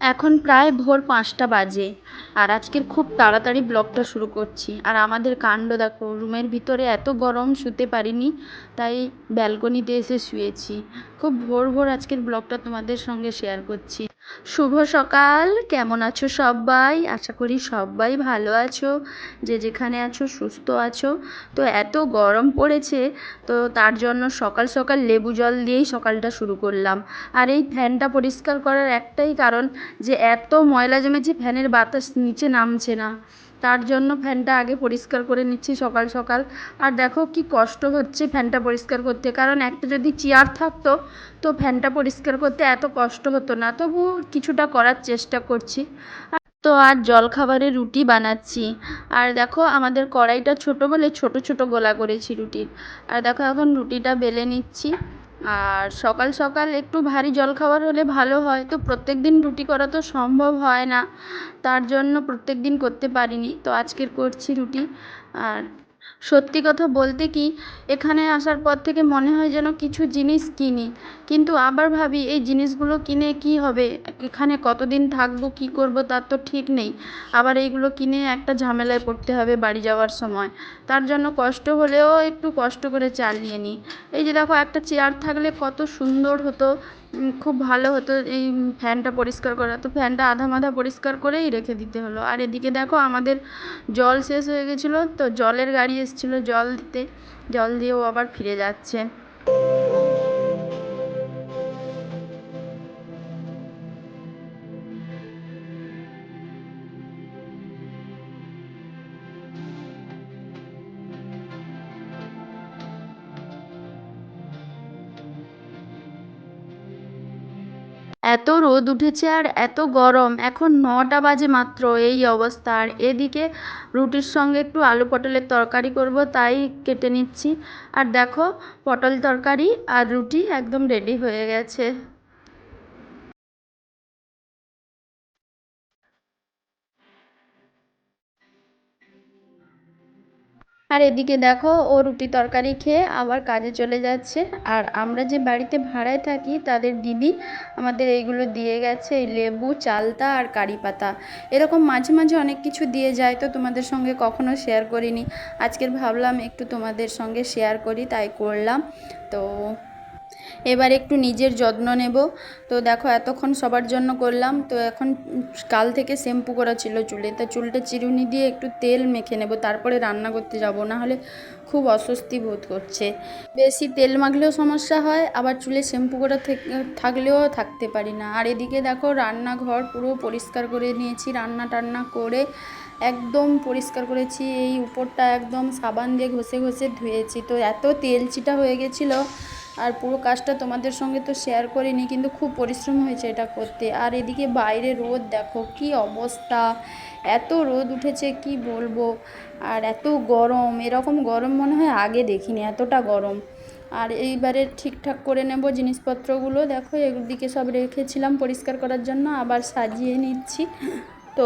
এখন প্রায় ভোর পাঁচটা বাজে। আর আজকের খুব তাড়াতাড়ি ব্লগটা শুরু করছি। আর আমাদের কাণ্ড দেখো, রুমের ভিতরে এত গরম শুতে পারিনি, তাই ব্যালকনিতে এসে শুয়েছি। খুব ভোর ভোর আজকের ব্লগটা তোমাদের সঙ্গে শেয়ার করছি। শুভ সকাল, কেমন আছো সবাই? আশা করি সবাই ভালো আছো, যে যেখানে আছো সুস্থ আছো। তো এত গরম পড়েছে, তো তার জন্য সকাল সকাল লেবু জল দিয়েই সকালটা শুরু করলাম। আর এই ফ্যানটা পরিষ্কার করার একটাই কারণ যে এত ময়লা জমেছে, ফ্যানের বাতাস নিচে নামছে না। তার জন্য ফ্যানটা আগে পরিষ্কার করে নিচ্ছি সকাল সকাল। আর দেখো কি কষ্ট হচ্ছে ফ্যানটা পরিষ্কার করতে। কারণ একটা যদি চেয়ার থাকতো, তো ফ্যানটা পরিষ্কার করতে এত কষ্ট হতো না। তবু কিছুটা করার চেষ্টা করছি। তো আর জলখাবারে রুটি বানাচ্ছি। আর দেখো আমাদের কড়াইটা ছোটো বলে ছোট ছোট গোলা করেছি রুটির। আর দেখো এখন রুটিটা বেলে নিচ্ছি। আর সকাল সকাল একটু ভারী জলখাবার হলে ভালো হয়। তো প্রত্যেক দিন রুটি করা তো সম্ভব হয় না। তার জন্য প্রত্যেক দিন করতে পারিনি। তো আজকের করছি রুটি। আর সত্যি কথা বলতে কি, এখানে আসার পর থেকে মনে হয় যেন কিছু জিনিস কিনি। কিন্তু আবার ভাবি, এই জিনিসগুলো কিনে কী হবে? এখানে কতদিন থাকব, কী করব, তার তো ঠিক নেই। আবার এইগুলো কিনে একটা ঝামেলায় পড়তে হবে বাড়ি যাওয়ার সময়। তার জন্য কষ্ট হলেও একটু কষ্ট করে চালিয়ে নিই। এই যে দেখো, একটা চেয়ার থাকলে কত সুন্দর হতো। খুব ভালো হতো এই ফ্যানটা পরিষ্কার করা। তো ফ্যানটা আধা মাধা পরিষ্কার করেই রেখে দিতে হলো। আর এদিকে দেখো আমাদের জল শেষ হয়ে গেছিল, তো জলের গাড়ি এসছিলো জল দিতে। জল দিয়েও আবার ফিরে যাচ্ছে। এত রোদ উঠেছে আর এত গরম, এখন নটা বাজে মাত্র এই অবস্থা। আর এদিকে রুটির সঙ্গে একটু আলু পটলের তরকারি করব, তাই কেটে নিচ্ছি। আর দেখো, পটল তরকারি আর রুটি একদম রেডি হয়ে গেছে। আর এদিকে দেখো, ও রুটি তরকারি খেয়ে আবার কাজে চলে যাচ্ছে। আর আমরা যে বাড়িতে ভাড়ায় থাকি, তাদের দিদি আমাদের এইগুলো দিয়ে গেছে লেবু, চালতা আর কারি পাতা। এরকম মাঝে মাঝে অনেক কিছু দিয়ে যায়, তো তোমাদের সঙ্গে কখনো শেয়ার করিনি। আজকের ভাবলাম একটু তোমাদের সঙ্গে শেয়ার করি, তাই করলাম। তো এবার একটু নিজের যত্ন নেব। তো দেখো এতক্ষণ সবার জন্য করলাম। তো এখন কাল থেকে শ্যাম্পু করা ছিল চুলে। তা চুলটা চিরুনি দিয়ে একটু তেল মেখে নেব। তারপরে রান্না করতে যাব। না হলে খুব অস্বস্তি বোধ করছে। বেশি তেল মাখলেও সমস্যা হয়। আবার চুলে শ্যাম্পু করা থাকলেও থাকতে পারি না। আর এদিকে দেখো রান্নাঘর পুরো পরিষ্কার করে নিয়েছি। রান্না টান্না করে একদম পরিষ্কার করেছি। এই উপরটা একদম সাবান দিয়ে ঘষে ঘষে ধুয়েছি। তো এত তেল চিটা হয়ে গেছিল আর পুরো কাজটা তোমাদের সঙ্গে তো শেয়ার করিনি, কিন্তু খুব পরিশ্রম হয়েছে এটা করতে। আর এদিকে বাইরে রোদ, দেখো কি অবস্থা। এত রোদ উঠেছে, কি বলব? আর এত গরম, এরকম গরম মনে হয় আগে দেখিনি, এতটা গরম। আর এইবারে ঠিকঠাক করে নেব জিনিসপত্রগুলো। দেখো, এদিকে সব রেখেছিলাম পরিষ্কার করার জন্য, আবার সাজিয়ে নিচ্ছি। তো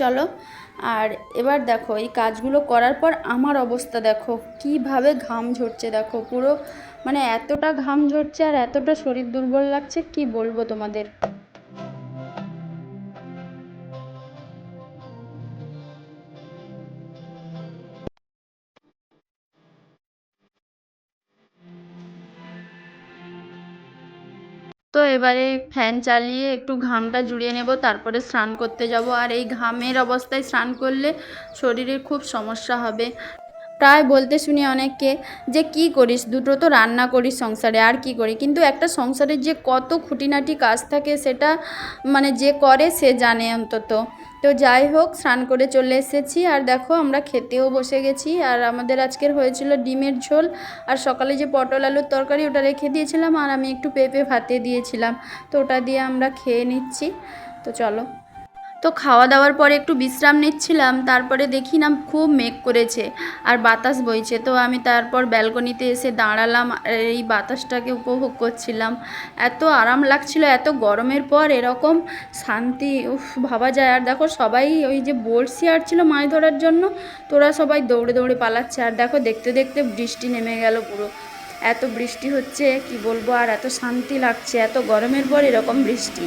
চলো আর এবার দেখো, এই কাজগুলো করার পর আমার অবস্থা দেখো, কীভাবে ঘাম ঝরছে দেখো, পুরো মানে এতটা ঘাম ঝরছে আর এতটা শরীর দুর্বল লাগছে, কি বলব তোমাদের? তো এবারে ফ্যান চালিয়ে একটু ঘামটা জুড়িয়ে নেব, তারপরে স্নান করতে যাব। আর এই ঘামের অবস্থায় স্নান করলে শরীরের খুব সমস্যা হবে। প্রায় বলতে শুনি অনেককে যে, কি করিস? দুটো তো রান্না করিস সংসারে, আর কি করি? কিন্তু একটা সংসারের যে কত খুঁটিনাটি কাজ থাকে, সেটা মানে যে করে সে জানে অন্তত। তো যাই হোক, স্নান করে চলে এসেছি। আর দেখো, আমরা খেতেও বসে গেছি। আর আমাদের আজকের হয়েছিল ডিমের ঝোল। আর সকালে যে পটল আলুর তরকারি, ওটা রেখে দিয়েছিলাম। আর আমি একটু পেঁপে ভাতে দিয়েছিলাম। তো ওটা দিয়ে আমরা খেয়ে নিচ্ছি। তো চলো। তো খাওয়া দাওয়ার পরে একটু বিশ্রাম নিচ্ছিলাম, তারপরে দেখি না খুব মেঘ করেছে আর বাতাস বইছে। তো আমি তারপর ব্যালকনিতে এসে দাঁড়ালাম, এই বাতাসটাকে উপভোগ করছিলাম। এত আরাম লাগছিল, এত গরমের পর এরকম শান্তি, উফ, ভাবা যায়। আর দেখো সবাই ওই যে বড়শি ছিল মাছ ধরার জন্য, তোরা সবাই দৌড়ে দৌড়ে পালাচ্ছে। আর দেখো দেখতে দেখতে বৃষ্টি নেমে গেল পুরো। এত বৃষ্টি হচ্ছে, কি বলব? আর এত শান্তি লাগছে, এত গরমের পর এরকম বৃষ্টি।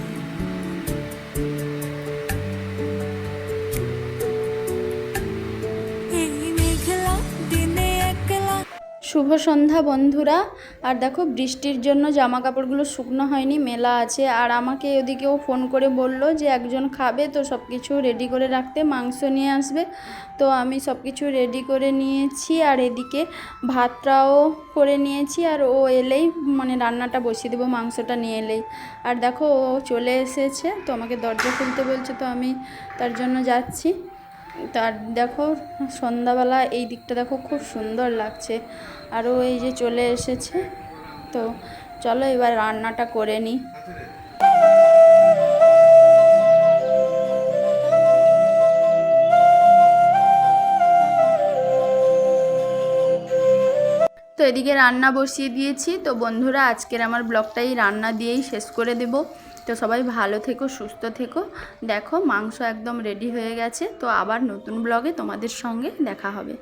শুভ সন্ধ্যা বন্ধুরা। আর দেখো, বৃষ্টির জন্য জামা কাপড়গুলো শুকনো হয়নি, মেলা আছে। আর আমাকে ওদিকেও ফোন করে বলল যে, একজন খাবে, তো সব কিছু রেডি করে রাখতে, মাংস নিয়ে আসবে। তো আমি সব কিছু রেডি করে নিয়েছি, আর এদিকে ভাতটাও করে নিয়েছি, আর ও এলেই মানে রান্নাটা বসিয়ে দেবো, মাংসটা নিয়ে এলেই। আর দেখো, ও চলে এসেছে, তো আমাকে দরজা খুলতে বলছে, তো আমি তার জন্য যাচ্ছি। তার দেখো সন্ধ্যাবেলা এই দিকটা দেখো খুব সুন্দর লাগছে। আরও এই যে চলে এসেছে। তো চলো এবার রান্নাটা করে নিই। তো এদিকে রান্না বসিয়ে দিয়েছি। তো বন্ধুরা, আজকের আমার ব্লগটাই রান্না দিয়েই শেষ করে দেব। তো সবাই ভালো থেকো, সুস্থ থেকো। দেখো, মাংস একদম রেডি হয়ে গেছে। তো আবার নতুন ব্লগে তোমাদের সঙ্গে দেখা হবে।